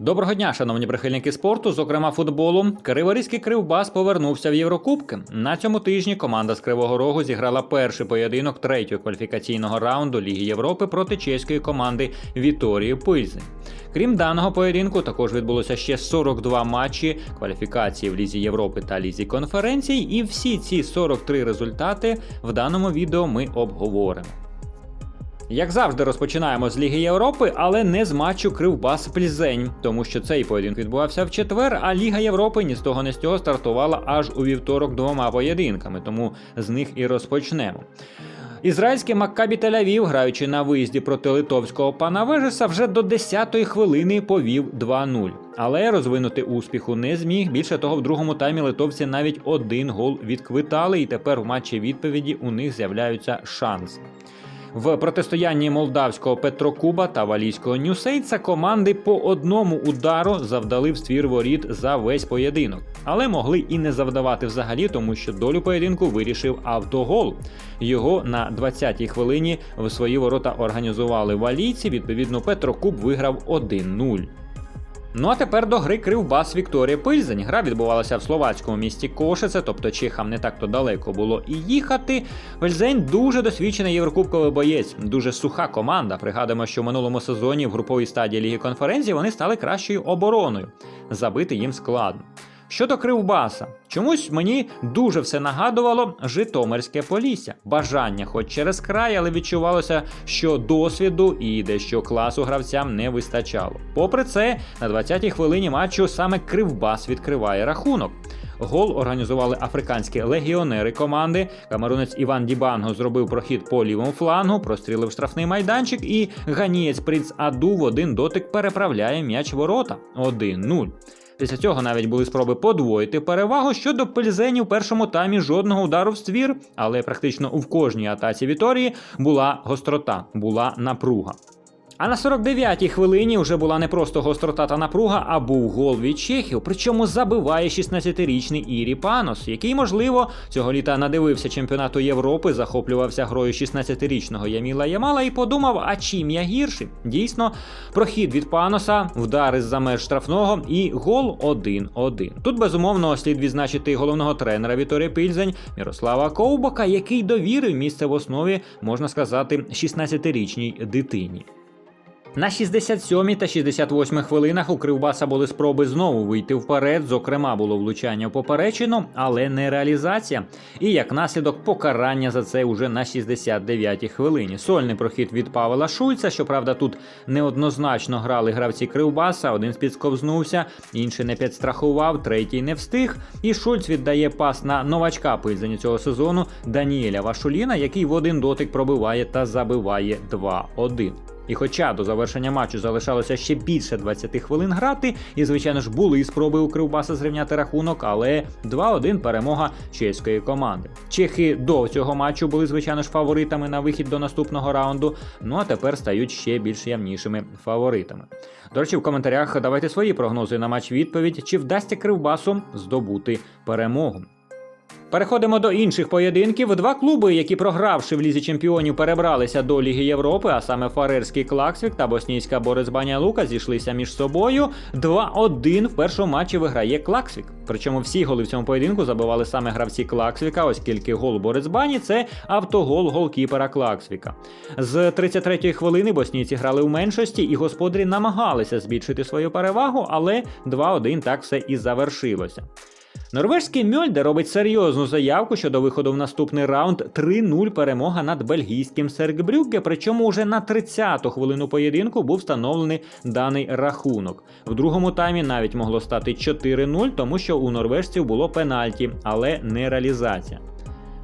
Доброго дня, шановні прихильники спорту, зокрема футболу. Криворізький кривбас повернувся в Єврокубки. На цьому тижні команда з Кривого Рогу зіграла перший поєдинок третього кваліфікаційного раунду Ліги Європи проти чеської команди Віторії Пильзень. Крім даного поєдинку, також відбулося ще 42 матчі кваліфікації в Лізі Європи та Лізі конференцій, і всі ці 43 результати в даному відео ми обговоримо. Як завжди, розпочинаємо з Ліги Європи, але не з матчу Кривбас Плізень, тому що цей поєдинок відбувався в четвер, а Ліга Європи ні з того, ні з цього стартувала аж у вівторок двома поєдинками, тому з них і розпочнемо. Ізраїльський Маккабі Тель-Авів, граючи на виїзді проти литовського пана Вежеса, вже до 10-ї хвилини повів 2-0. Але розвинути успіху не зміг. Більше того, в другому таймі литовці навіть один гол відквитали, і тепер в матчі відповіді у них з'являються шанси. В протистоянні молдавського Петрокуба та валійського Нюсейца команди по одному удару завдали в ствір воріт за весь поєдинок, але могли і не завдавати взагалі, тому що долю поєдинку вирішив автогол. Його на 20-й хвилині в свої ворота організували валійці. Відповідно, Петрокуб виграв 1-0. Ну а тепер до гри Кривбас Вікторія Пильзень. Гра відбувалася в словацькому місті Кошице, тобто чехам не так то далеко було і їхати. Пильзень дуже досвідчений єврокубковий боєць, дуже суха команда. Пригадуємо, що в минулому сезоні в груповій стадії Ліги конференції вони стали кращою обороною. Забити їм складно. Щодо Кривбаса, чомусь мені дуже все нагадувало Житомирське Полісся. Бажання, хоч через край, але відчувалося, що досвіду і дещо класу гравцям не вистачало. Попри це, на 20-й хвилині матчу саме Кривбас відкриває рахунок. Гол організували африканські легіонери команди. Камерунець Іван Дібанго зробив прохід по лівому флангу, прострілив штрафний майданчик, і ганієць Принц Аду в один дотик переправляє м'яч ворота 1-0. Після цього навіть були спроби подвоїти перевагу щодо пельзені в першому таймі жодного удару в ствір, але практично в кожній атаці Віторії була гострота, була напруга. А на 49-й хвилині вже була не просто гострота та напруга, а був гол від чехів. Причому забиває 16-річний Ірі Панос, який, можливо, цього літа надивився чемпіонату Європи, захоплювався грою 16-річного Яміла Ямала і подумав, а чим я гірший? Дійсно, прохід від Паноса, вдар із-за меж штрафного і гол 1-1. Тут безумовно слід відзначити головного тренера Віторія Пільзень Мірослава Ковбака, який довірив місце в основі, можна сказати, 16-річній дитині. На 67 та 68 хвилинах у Кривбаса були спроби знову вийти вперед. Зокрема, було влучання в поперечину, але не реалізація. І як наслідок покарання за це уже на 69-й хвилині. Сольний прохід від Павла Шульца. Щоправда, тут неоднозначно грали гравці Кривбаса. Один підсковзнувся, інший не підстрахував, третій не встиг. І Шульц віддає пас на новачка пильзані цього сезону Даніеля Вашуліна, який в один дотик пробиває та забиває 2-1. І хоча до завершення матчу залишалося ще більше 20 хвилин грати, і, звичайно ж, були спроби у Кривбаса зрівняти рахунок, але 2-1 перемога чеської команди. Чехи до цього матчу були, звичайно ж, фаворитами на вихід до наступного раунду. Ну а тепер стають ще більш явнішими фаворитами. До речі, в коментарях давайте свої прогнози на матч відповідь, чи вдасться Кривбасу здобути перемогу. Переходимо до інших поєдинків. Два клуби, які програвши в лізі чемпіонів, перебралися до Ліги Європи, а саме Фарерський Клаксвік та боснійська Борис Баня Лука зійшлися між собою. 2-1 в першому матчі виграє Клаксвік. Причому всі голи в цьому поєдинку забивали саме гравці Клаксвіка, оскільки гол Борис Бані це автогол голкіпера Клаксвіка. З 33-ї хвилини боснійці грали в меншості, і господарі намагалися збільшити свою перевагу, але 2-1 так все і завершилося. Норвежський Мьольде робить серйозну заявку щодо виходу в наступний раунд 3-0 перемога над бельгійським Серкбрюгге, причому вже на 30-ту хвилину поєдинку був встановлений даний рахунок. В другому таймі навіть могло стати 4-0, тому що у норвежців було пенальті, але не реалізація.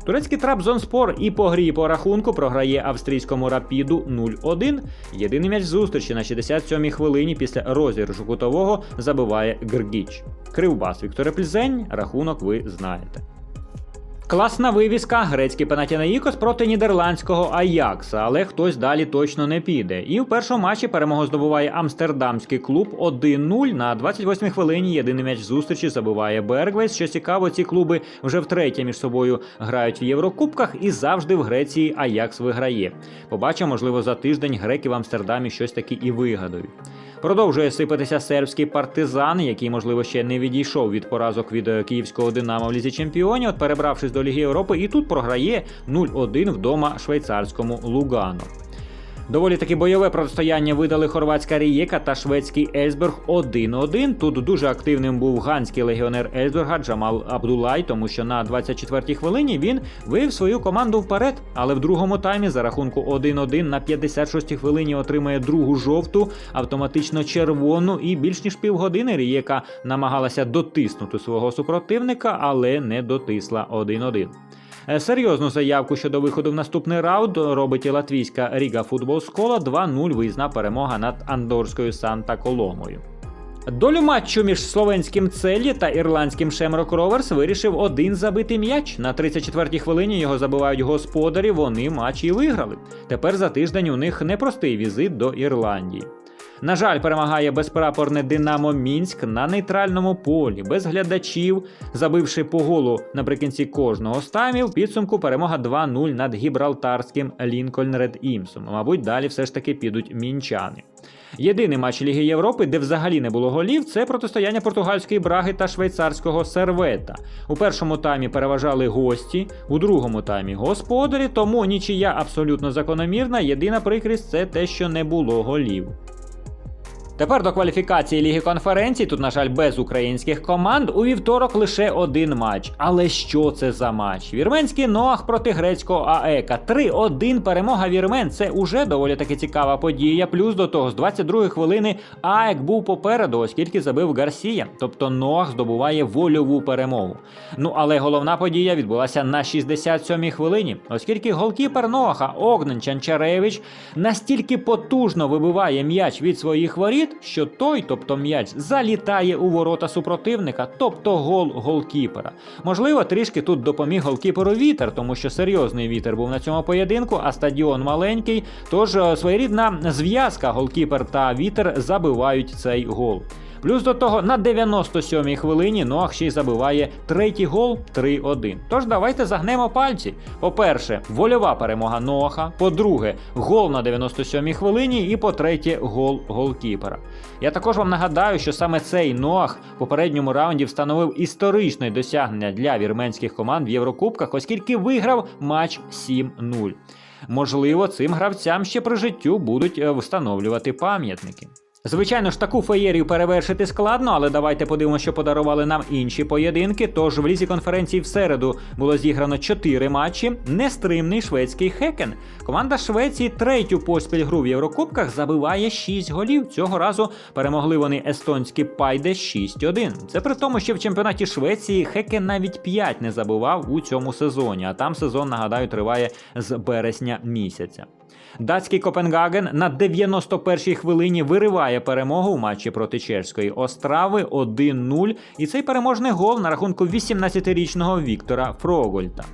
Турецький Трабзонспор і по грі по рахунку програє австрійському рапіду 0-1. Єдиний м'яч зустрічі на 67-й хвилині після розіграшу кутового забиває Гргіч. Кривбас Вікторе Плізень, рахунок ви знаєте. Класна вивіска, грецький Панатінаїкос проти нідерландського Аякса, але хтось далі точно не піде. І в першому матчі перемогу здобуває амстердамський клуб 1-0. На 28-й хвилині єдиний м'яч зустрічі забиває Бергвейс. Що цікаво, ці клуби вже втретє між собою грають в Єврокубках і завжди в Греції Аякс виграє. Побачимо, можливо, за тиждень греки в Амстердамі щось таки і вигадають. Продовжує сипатися сербський партизан, який, можливо, ще не відійшов від поразок від е, київського Динамо в лізі чемпіонів, от перебравшись до Ліги Європи, і тут програє 0-1 вдома швейцарському Лугану. Доволі таки бойове протистояння видали хорватська Рієка та шведський Ельсберг 1-1. Тут дуже активним був ганський легіонер Ельсберга Джамал Абдулай, тому що на 24-й хвилині він вивів свою команду вперед. Але в другому таймі за рахунку 1-1 на 56-й хвилині отримає другу жовту, автоматично червону, і більш ніж півгодини Рієка намагалася дотиснути свого супротивника, але не дотисла 1-1. Е, Серйозну заявку щодо виходу в наступний раунд робить і латвійська Ріга Футбол Скола 2-0 виїзна перемога над андорською Санта Коломою. Долю матчу між словенським Целі та ірландським Шемрок Роверс вирішив один забитий м'яч. На 34-й хвилині його забивають господарі. Вони матч і виграли. Тепер за тиждень у них непростий візит до Ірландії. На жаль, перемагає безпрапорне Динамо Мінськ на нейтральному полі, без глядачів, забивши по голу наприкінці кожного з таймів. Підсумку перемога 2-0 над гібралтарським Лінкольн Ред Імсом. Мабуть, далі все ж таки підуть мінчани. Єдиний матч Ліги Європи, де взагалі не було голів, це протистояння португальської браги та швейцарського сервета. У першому таймі переважали гості, у другому таймі господарі, тому нічия абсолютно закономірна. Єдина прикрість це те, що не було голів. Тепер до кваліфікації Ліги конференцій. Тут, на жаль, без українських команд. У вівторок лише один матч. Але що це за матч? Вірменський Ноах проти грецького АЕКа. 3-1 перемога вірмен. Це уже доволі таки цікава подія. Плюс до того, з 22-ї хвилини АЕК був попереду, оскільки забив Гарсія. Тобто Ноах здобуває вольову перемогу. Ну але головна подія відбулася на 67-й хвилині, оскільки голкіпер Ноаха Огнен Чанчаревич настільки потужно вибиває м'яч від своїх воріт, що той, тобто м'яч, залітає у ворота супротивника, тобто гол голкіпера. Можливо, трішки тут допоміг голкіперу вітер, тому що серйозний вітер був на цьому поєдинку, а стадіон маленький. Тож е, своєрідна зв'язка голкіпер та вітер забивають цей гол. Плюс до того на 97-й хвилині Ноах ще й забиває третій гол 3-1. Тож давайте загнемо пальці. По-перше, вольова перемога Ноаха. По-друге, гол на 97-й хвилині. І по-третє, гол голкіпера. Я також вам нагадаю, що саме цей Ноах в попередньому раунді встановив історичне досягнення для вірменських команд в Єврокубках, оскільки виграв матч 7-0. Можливо, цим гравцям ще при життю будуть е, встановлювати пам'ятники. Звичайно ж, таку феєрію перевершити складно, але давайте подивимося, що подарували нам інші поєдинки. Тож в лізі конференції в середу було зіграно 4 матчі. Нестримний шведський хекен. Команда Швеції третю поспіль гру в Єврокубках забиває 6 голів. Цього разу перемогли вони естонські пайде 6-1. Це при тому, що в чемпіонаті Швеції хекен навіть 5 не забивав у цьому сезоні. А там сезон, нагадаю, триває з березня місяця. Датський Копенгаген на 91-й хвилині вириває перемогу у матчі проти чешської Острави 1-0. І цей переможний гол на рахунку 18-річного Віктора Фрогольта.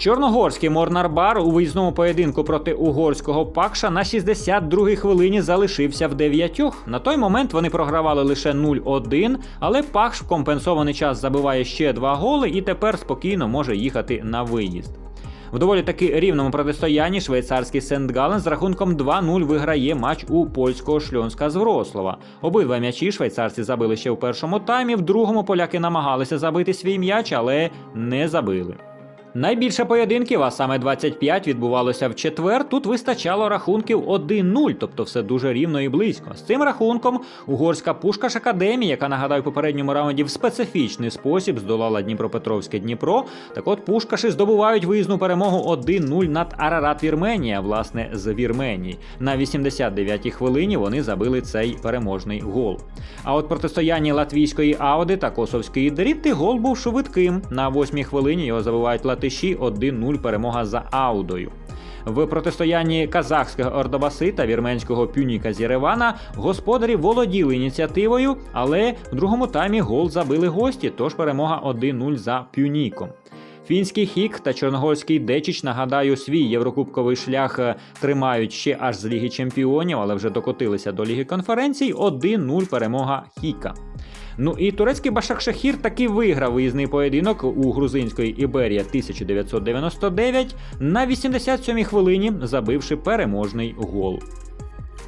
Чорногорський Морнарбар у виїзному поєдинку проти угорського Пакша на 62-й хвилині залишився в дев'ятьох. На той момент вони програвали лише 0-1, але Пакш в компенсований час забиває ще два голи і тепер спокійно може їхати на виїзд. В доволі таки рівному протистоянні швейцарський Сент-Гален з рахунком 2-0 виграє матч у польського шльонська з Врослова. Обидва м'ячі швейцарці забили ще в першому таймі. В другому поляки намагалися забити свій м'яч, але не забили. Найбільше поєдинків, а саме 25, відбувалося в четвер. Тут вистачало рахунків 1-0, тобто все дуже рівно і близько. З цим рахунком угорська Пушкаш Академія, яка нагадаю в попередньому раунді в специфічний спосіб здолала Дніпропетровське Дніпро. Так от Пушкаші здобувають виїзну перемогу 1-0 над Арарат Вірменія, власне, з Вірменії. На 89-й хвилині вони забили цей переможний гол. А от протистояння латвійської Ауди та Косовської Дрітти гол був швидким. На 8-й хвилині його забивають латиші 1-0 перемога за Аудою. В протистоянні казахського Ордобаси та вірменського Пюніка з Єревана господарі володіли ініціативою, але в другому таймі гол забили гості, тож перемога 1-0 за Пюніком. Фінський хік та чорногорський Дечіч, нагадаю, свій єврокубковий шлях е, тримають ще аж з Ліги Чемпіонів, але вже докотилися до Ліги конференцій. 1-0 перемога Хіка. Ну і турецький Башакшахір таки виграв виїзний поєдинок у грузинської Іберія 1999 на 87-й хвилині, забивши переможний гол.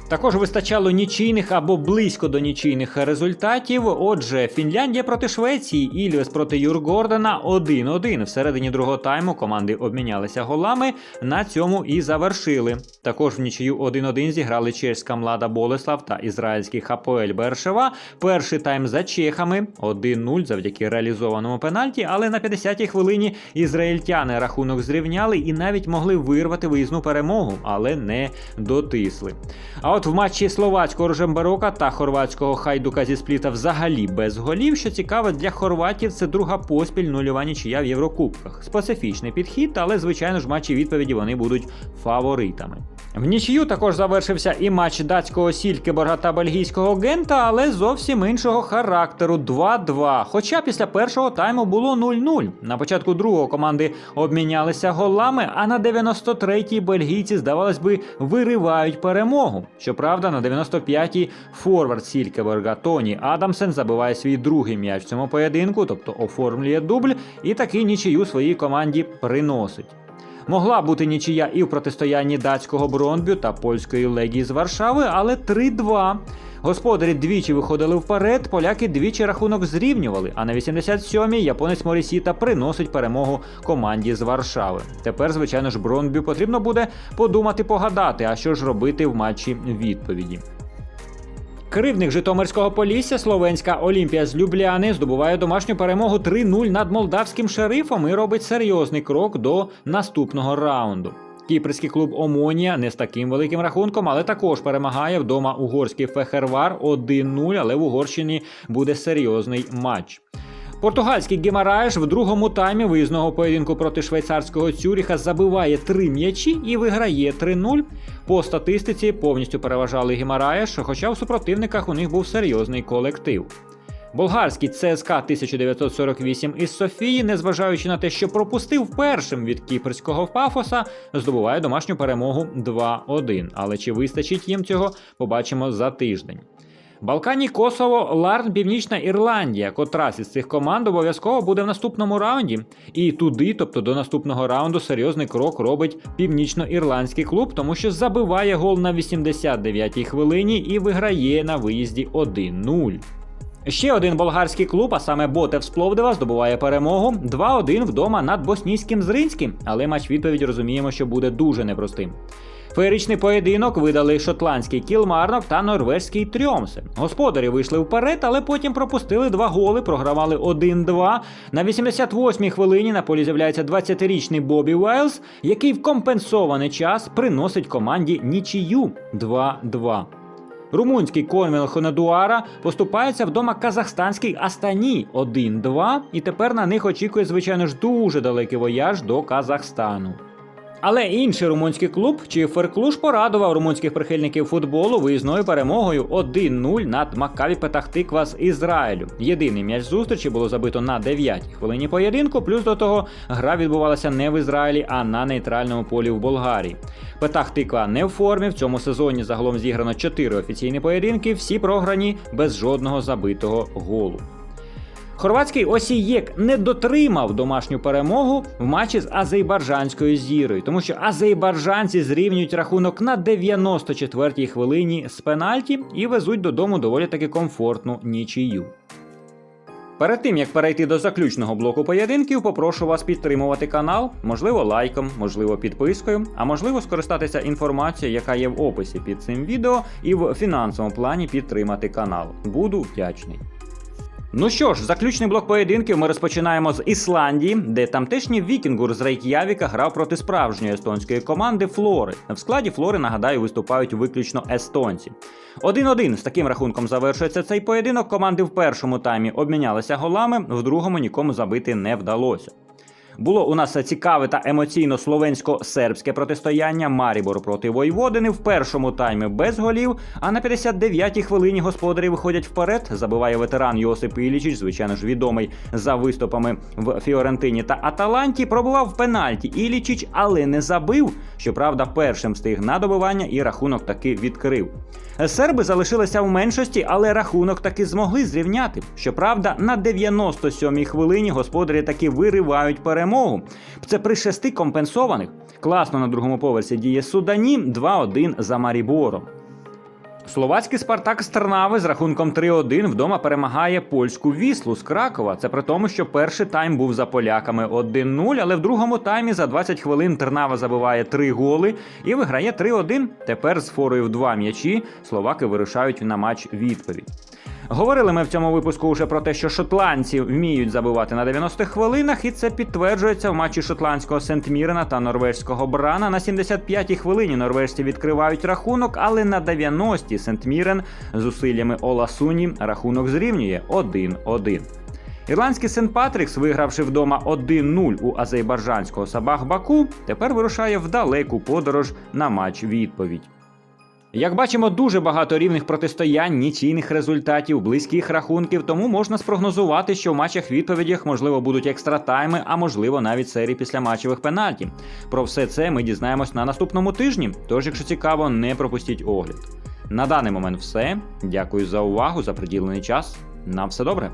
Також вистачало нічийних або близько до нічийних результатів. Отже, Фінляндія проти Швеції, Ільвес проти Юргордена 1-1. Всередині другого тайму команди обмінялися голами. На цьому і завершили. Також в нічию 1-1 зіграли чеська млада Болеслав та ізраїльський Хапоель Бершева. Перший тайм за чехами 1-0 завдяки реалізованому пенальті, але на 50-й хвилині ізраїльтяни рахунок зрівняли і навіть могли вирвати виїзну перемогу, але не дотисли. А от в матчі словацького Рожемберока та хорватського хайдука зі спліта взагалі без голів. Що цікаво, для хорватів це друга поспіль нульова нічия в Єврокубках. Специфічний підхід, але звичайно ж матчі відповіді вони будуть фаворитами. В нічию також завершився і матч датського Сількеборга та бельгійського Гента, але зовсім іншого характеру 2-2. Хоча після першого тайму було 0-0. На початку другого команди обмінялися голами, а на 93-й бельгійці, здавалось би, виривають перемогу. Щоправда, на 95-й форвард Сількеберга Тоні Адамсен забиває свій другий м'яч в цьому поєдинку, тобто оформлює дубль, і таки нічию своїй команді приносить. Могла бути нічия і в протистоянні датського Бронбю та польської легії з Варшави, але 3-2. Господарі двічі виходили вперед, поляки двічі рахунок зрівнювали. А на 87-й японець Морісіта приносить перемогу команді з Варшави. Тепер, звичайно ж, Бронбю потрібно буде подумати, погадати, а що ж робити в матчі відповіді. Кривник Житомирського Полісся Словенська Олімпія з Любляни здобуває домашню перемогу 3-0 над молдавським шерифом і робить серйозний крок до наступного раунду. Кіпрський клуб Омонія не з таким великим рахунком, але також перемагає вдома угорський Фехервар 1-0, але в Угорщині буде серйозний матч. Португальський Гемараєш в другому таймі виїзного поєдинку проти швейцарського Цюріха забиває три м'ячі і виграє 3-0. По статистиці повністю переважали Гемараєш, хоча в супротивниках у них був серйозний колектив. Болгарський ЦСКА 1948 із Софії, незважаючи на те, що пропустив першим від кіпрського пафоса, здобуває домашню перемогу 2-1. Але чи вистачить їм цього, побачимо за тиждень. Балкані Косово, Ларн, Північна Ірландія. Котрась із цих команд обов'язково буде в наступному раунді. І туди, тобто до наступного раунду, серйозний крок робить північно-ірландський клуб, тому що забиває гол на 89-й хвилині і виграє на виїзді 1-0. Ще один болгарський клуб, а саме Ботев Пловдива, здобуває перемогу 2-1 вдома над боснійським Зринським, але матч відповідь розуміємо, що буде дуже непростим. Феєричний поєдинок видали шотландський Кілмарнок та норвезький Трьомсе. Господарі вийшли вперед, але потім пропустили два голи, програвали 1-2. На 88-й хвилині на полі з'являється 20-річний Бобі Уайлз, який в компенсований час приносить команді нічию 2-2. Румунський Конвіл Хонедуара поступається вдома казахстанський Астані 1-2, і тепер на них очікує, звичайно ж, дуже далекий вояж до Казахстану. Але інший румунський клуб Чіферклуш порадував румунських прихильників футболу виїзною перемогою 1-0 над Маккаві Петахтиква з Ізраїлю. Єдиний м'яч зустрічі було забито на 9-й хвилині поєдинку. Плюс до того гра відбувалася не в Ізраїлі, а на нейтральному полі в Болгарії. Петахтиква не в формі. В цьому сезоні загалом зіграно 4 офіційні поєдинки, всі програні без жодного забитого голу. Хорватський Осієк не дотримав домашню перемогу в матчі з азербайджанською зірою, тому що азербайджанці зрівнюють рахунок на 94-й хвилині з пенальті і везуть додому доволі таки комфортну нічию. Перед тим як перейти до заключного блоку поєдинків, попрошу вас підтримувати канал, можливо, лайком, можливо, підпискою, а можливо, скористатися інформацією, яка є в описі під цим відео, і в фінансовому плані підтримати канал. Буду вдячний. Ну що ж, заключний блок поєдинків ми розпочинаємо з Ісландії, де тамтешній Вікінгур з Рейк'явіка грав проти справжньої естонської команди Флори. В складі Флори, нагадаю, виступають виключно естонці. 1-1 з таким рахунком завершується цей поєдинок. Команди в першому таймі обмінялися голами, в другому нікому забити не вдалося. Було у нас цікаве та емоційно словенсько-сербське протистояння Марібор проти Войводини в першому таймі без голів. А на 59-й хвилині господарі виходять вперед. Забиває ветеран Йосип Ілічич, звичайно ж відомий за виступами в Фіорентині та Аталанті. Пробував пенальті Ілічич, але не забив. Щоправда, першим встиг на добивання і рахунок таки відкрив. Серби залишилися в меншості, але рахунок таки змогли зрівняти. Щоправда, на 97-й хвилині господарі таки виривають перемогу. Це при шести компенсованих. Класно на другому поверсі діє Судані 2-1 за Марібором. Словацький Спартак з Тернави з рахунком 3-1 вдома перемагає польську віслу з Кракова. Це при тому, що перший тайм був за поляками 1-0, але в другому таймі за 20 хвилин Тернава забиває 3 голи і виграє 3-1. Тепер з форою в два м'ячі словаки вирушають на матч відповідь. Говорили ми в цьому випуску вже про те, що шотландці вміють забивати на 90-х хвилинах, і це підтверджується в матчі шотландського Сент-Мірена та норвежського Брана. На 75-й хвилині норвежці відкривають рахунок, але на 90-й Сент-Мірен зусиллями Ола Суні рахунок зрівнює 1-1. Ірландський Сент Патрікс, вигравши вдома 1-0 у азербайджанського Сабах Баку, тепер вирушає в далеку подорож на матч відповідь. Як бачимо, дуже багато рівних протистоянь, нічийних результатів, близьких рахунків, тому можна спрогнозувати, що в матчах відповідях можливо будуть екстратайми, а можливо навіть серії післяматчевих пенальті. Про все це ми дізнаємось на наступному тижні. Тож, якщо цікаво, не пропустіть огляд. На даний момент все. Дякую за увагу, за приділений час. На все добре.